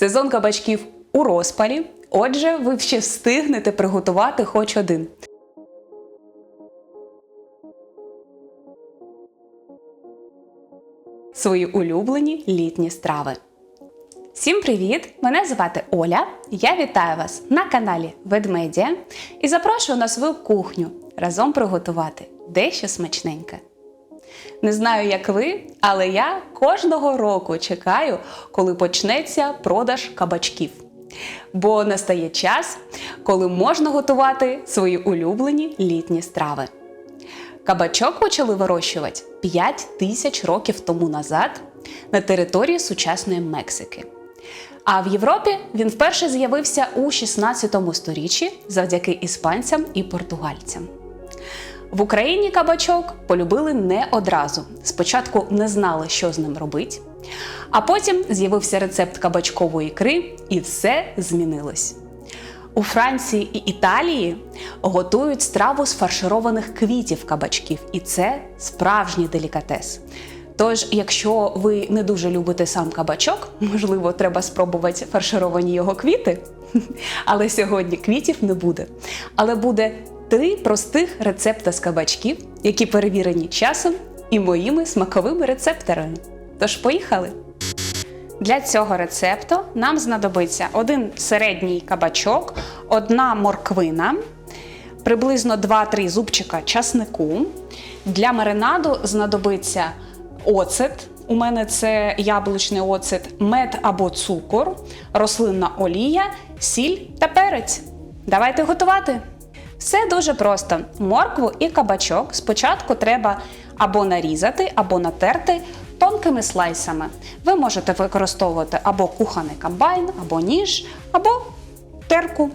Сезон кабачків у розпалі. Отже, ви ще встигнете приготувати хоч один. Свої улюблені літні страви. Всім привіт! Мене звати Оля. Я вітаю вас на каналі Ведмедія і запрошую на свою кухню разом приготувати дещо смачненьке. Не знаю, як ви, але я кожного року чекаю, коли почнеться продаж кабачків. Бо настає час, коли можна готувати свої улюблені літні страви. Кабачок почали вирощувати 5 тисяч років тому назад на території сучасної Мексики. А в Європі він вперше з'явився у 16 сторіччі завдяки іспанцям і португальцям. В Україні кабачок полюбили не одразу. Спочатку не знали, що з ним робити, а потім з'явився рецепт кабачкової ікри, і все змінилось. У Франції і Італії готують страву з фаршированих квітів кабачків, і це справжній делікатес. Тож, якщо ви не дуже любите сам кабачок, можливо, треба спробувати фаршировані його квіти. Але сьогодні квітів не буде. Але буде три простих рецепта з кабачків, які перевірені часом і моїми смаковими рецепторами. Тож поїхали! Для цього рецепту нам знадобиться один середній кабачок, одна морквина, приблизно 2-3 зубчика часнику. Для маринаду знадобиться оцет. У мене це яблучний оцет, мед або цукор, рослинна олія, сіль та перець. Давайте готувати! Все дуже просто. Моркву і кабачок спочатку треба або нарізати, або натерти тонкими слайсами. Ви можете використовувати або кухонний комбайн, або ніж, або терку.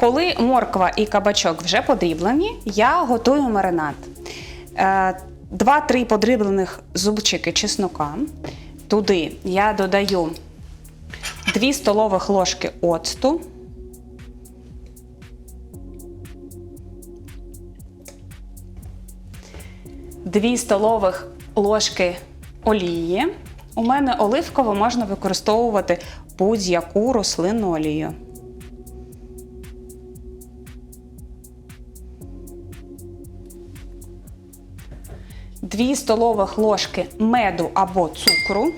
Коли морква і кабачок вже подріблені, я готую маринад. Два-три подріблених зубчики чеснока. Туди я додаю 2 столових ложки оцту. Дві столових ложки олії. У мене оливково можна використовувати будь-яку рослинну олію. Дві столових ложки меду або цукру.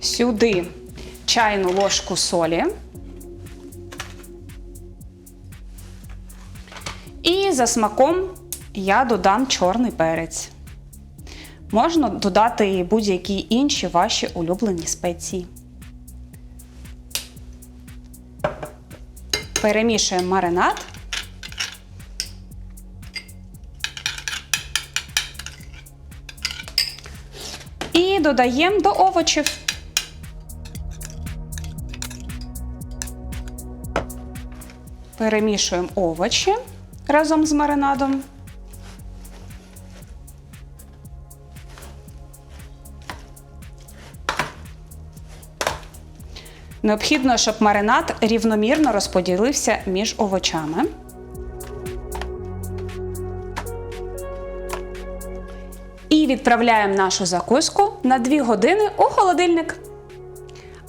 Сюди чайну ложку солі. І за смаком я додам чорний перець. Можна додати будь-які інші ваші улюблені спеції. Перемішуємо маринад. І додаємо до овочів. Перемішуємо овочі разом з маринадом. Необхідно, щоб маринад рівномірно розподілився між овочами. І відправляємо нашу закуску на 2 години у холодильник.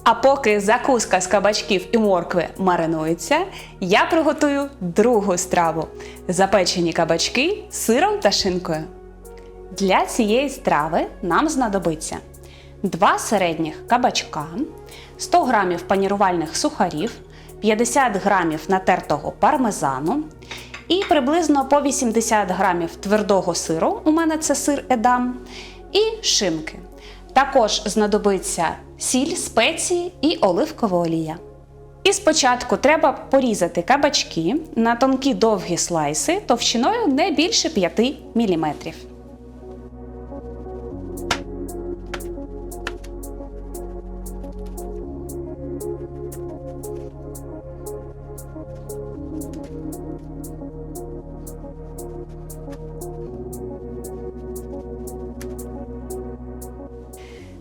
А поки закуска з кабачків і моркви маринується, я приготую другу страву запечені кабачки з сиром та шинкою. Для цієї страви нам знадобиться 2 середніх кабачка, 100 г панірувальних сухарів, 50 г натертого пармезану і приблизно по 80 г твердого сиру, у мене це сир едам, і шинки. Також знадобиться сіль, спеції і оливкова олія. І спочатку треба порізати кабачки на тонкі довгі слайси товщиною не більше 5 мм.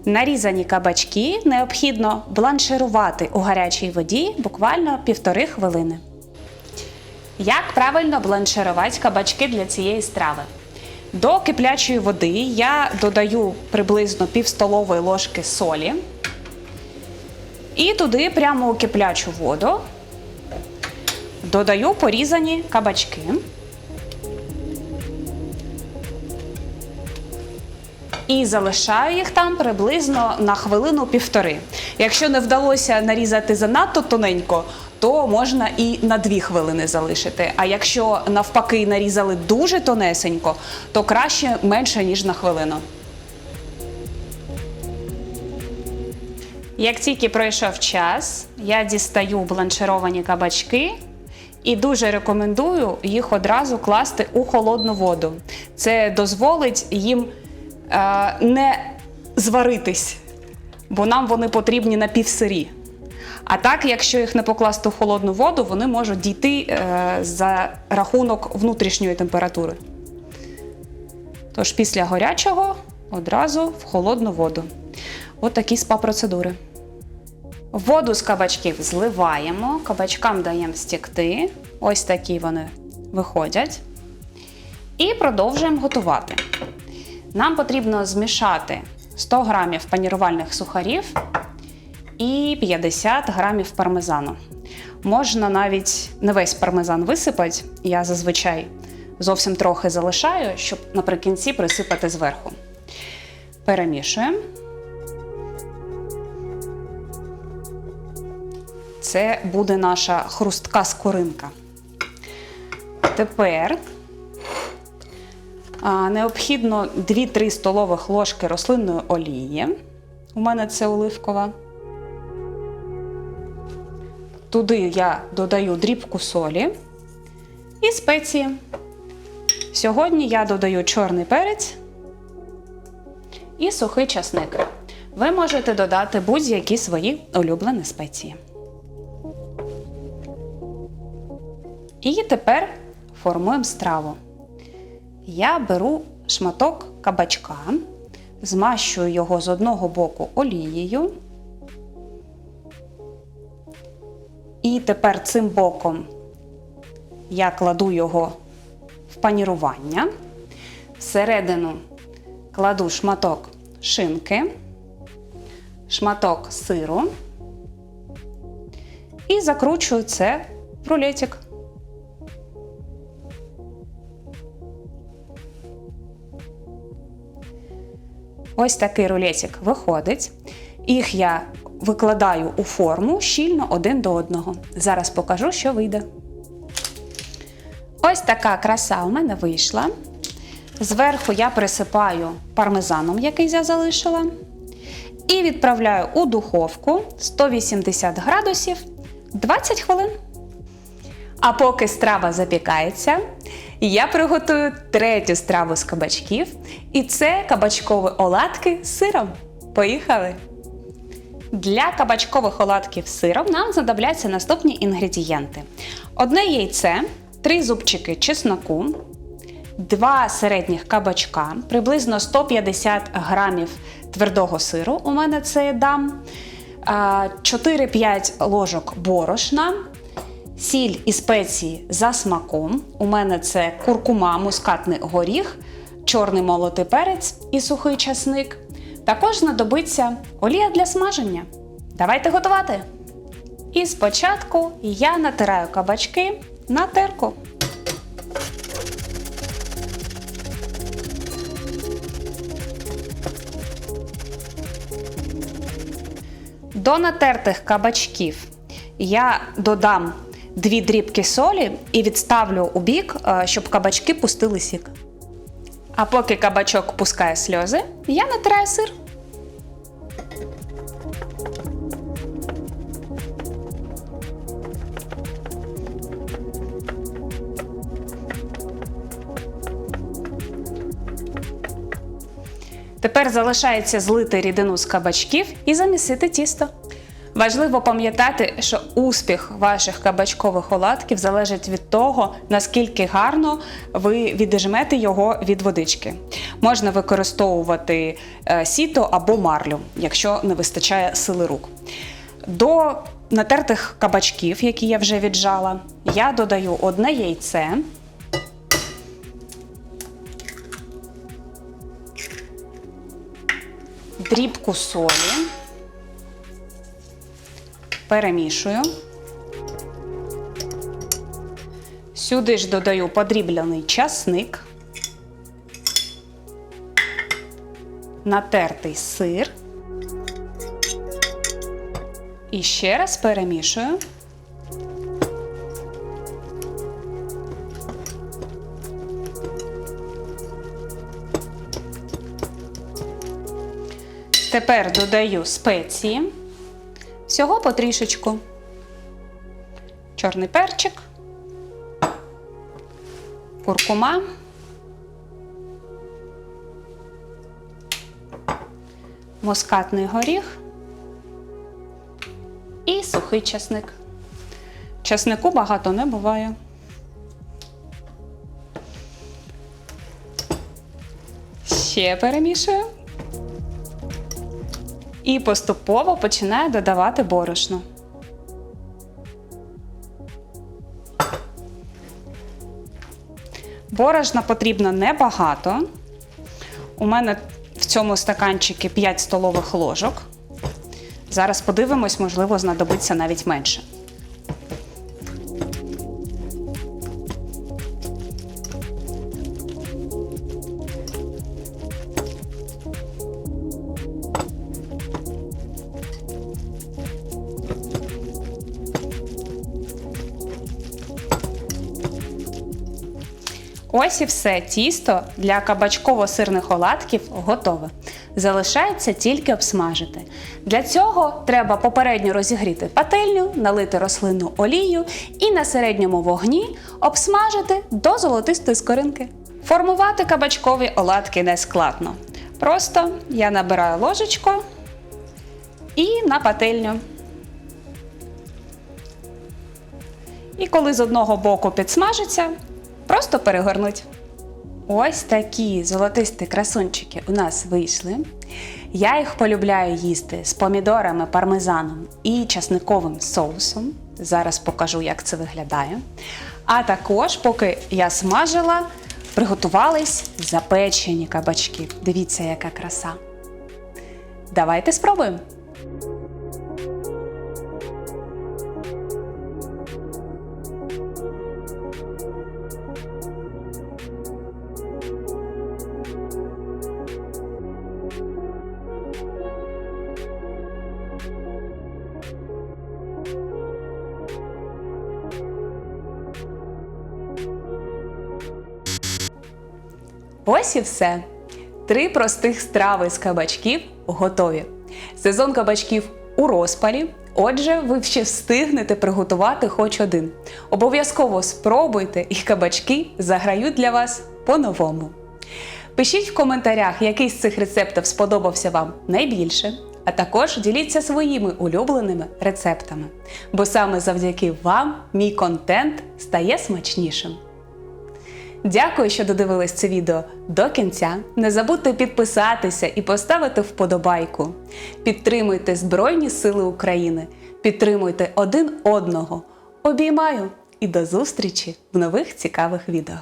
Нарізані кабачки необхідно бланширувати у гарячій воді буквально півтори хвилини. Як правильно бланширувати кабачки для цієї страви? До киплячої води я додаю приблизно пів столової ложки солі. І туди прямо у киплячу воду додаю порізані кабачки. І залишаю їх там приблизно на хвилину-півтори. Якщо не вдалося нарізати занадто тоненько, то можна і на дві хвилини залишити. А якщо навпаки нарізали дуже тонесенько, то краще менше ніж на хвилину. Як тільки пройшов час, я дістаю бланшировані кабачки і дуже рекомендую їх одразу класти у холодну воду. Це дозволить їм не зваритись, бо нам вони потрібні напівсирі. А так, якщо їх не покласти у холодну воду, вони можуть дійти е, за рахунок внутрішньої температури. Тож після горячого одразу в холодну воду. От такі спа-процедури. Воду з кабачків зливаємо, кабачкам даємо стікти. Ось такі вони виходять. І продовжуємо готувати. Нам потрібно змішати 100 грамів панірувальних сухарів і 50 грамів пармезану. Можна навіть не весь пармезан висипати. Я зазвичай зовсім трохи залишаю, щоб наприкінці присипати зверху. Перемішуємо. Це буде наша хрустка скоринка. Тепер необхідно 2-3 столових ложки рослинної олії. У мене це оливкова. Туди я додаю дрібку солі і спеції. Сьогодні я додаю чорний перець і сухий часник. Ви можете додати будь-які свої улюблені спеції. І тепер формуємо страву. Я беру шматок кабачка, змащую його з одного боку олією. І тепер цим боком я кладу його в панірування. Всередину кладу шматок шинки, шматок сиру і закручую це в рулетик. Ось такий рулетик виходить. Їх я викладаю у форму щільно один до одного. Зараз покажу, що вийде. Ось така краса у мене вийшла. Зверху я присипаю пармезаном, який я залишила. І відправляю у духовку 180 градусів 20 хвилин. А поки страва запікається, я приготую третю страву з кабачків. І це кабачкові оладки з сиром. Поїхали! Для кабачкових оладків з сиром нам знадобляться наступні інгредієнти: одне яйце, три зубчики чесноку, два середніх кабачка, приблизно 150 грамів твердого сиру. У мене це дам, 4-5 ложок борошна. Сіль і спеції за смаком. У мене це куркума, мускатний горіх, чорний молотий перець і сухий часник. Також знадобиться олія для смаження. Давайте готувати! І спочатку я натираю кабачки на терку. До натертих кабачків я додам дві дрібки солі і відставлю у бік, е, щоб кабачки пустили сік. А поки кабачок пускає сльози, я натираю сир. Тепер залишається злити рідину з кабачків і замісити тісто. Важливо пам'ятати, що успіх ваших кабачкових оладків залежить від того, наскільки гарно ви відіжмете його від водички. Можна використовувати е, сіто або марлю, якщо не вистачає сили рук. До натертих кабачків, які я вже віджала, я додаю одне яйце. Дрібку солі. Перемішую. Сюди ж додаю подрібляний часник, натертий сир. І ще раз перемішую. Тепер додаю спеції. Всього потрішечку. Чорний перчик, куркума, мускатний горіх і сухий часник. Часнику багато не буває. Ще перемішую. І поступово починаю додавати борошно. Борошна потрібно небагато. У мене в цьому стаканчикі 5 столових ложок. Зараз подивимось, можливо, знадобиться навіть менше. Ось і все тісто для кабачково-сирних оладків готове. Залишається тільки обсмажити. Для цього треба попередньо розігріти пательню, налити рослинну олію і на середньому вогні обсмажити до золотистої скоринки. Формувати кабачкові оладки не складно. Просто я набираю ложечку і на пательню. І коли з одного боку підсмажиться, просто перегорнуть. Ось такі золотисті красунчики у нас вийшли. Я їх полюбляю їсти з помідорами, пармезаном і часниковим соусом. Зараз покажу, як це виглядає. А також, поки я смажила, приготувались запечені кабачки. Дивіться, яка краса. Давайте спробуємо. Ось і все. Три простих страви з кабачків готові. Сезон кабачків у розпалі. Отже, ви ще встигнете приготувати хоч один. Обов'язково спробуйте, і кабачки заграють для вас по-новому. Пишіть в коментарях, який з цих рецептів сподобався вам найбільше, а також діліться своїми улюбленими рецептами. Бо саме завдяки вам мій контент стає смачнішим. Дякую, що додивились це відео до кінця. Не забудьте підписатися і поставити вподобайку. Підтримуйте Збройні Сили України, підтримуйте один одного. Обіймаю і до зустрічі в нових цікавих відео.